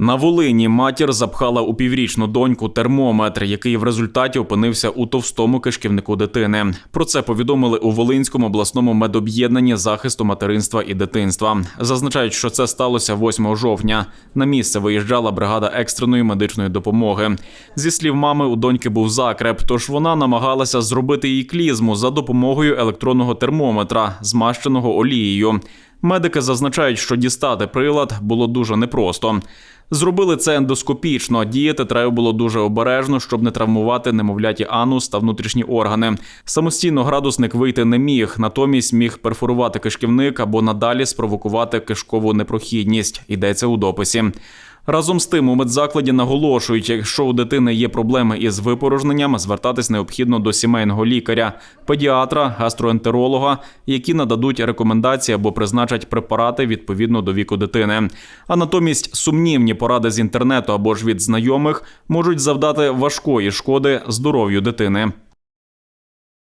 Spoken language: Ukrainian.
На Волині матір запхала у піврічну доньку термометр, який в результаті опинився у товстому кишківнику дитини. Про це повідомили у Волинському обласному медоб'єднанні захисту материнства і дитинства. Зазначають, що це сталося 8 жовтня. На місце виїжджала бригада екстреної медичної допомоги. Зі слів мами, у доньки був закреп, тож вона намагалася зробити їй клізму за допомогою електронного термометра, змащеного олією. Медики зазначають, що дістати прилад було дуже непросто. Зробили це ендоскопічно. Діяти треба було дуже обережно, щоб не травмувати немовляті анус та внутрішні органи. Самостійно градусник вийти не міг, натомість міг перфорувати кишківник або надалі спровокувати кишкову непрохідність. Йдеться у дописі. Разом з тим у медзакладі наголошують, якщо у дитини є проблеми із випорожненням, звертатись необхідно до сімейного лікаря, педіатра, гастроентеролога, які нададуть рекомендації або призначать препарати відповідно до віку дитини. А натомість сумнівні поради з інтернету або ж від знайомих можуть завдати важкої шкоди здоров'ю дитини.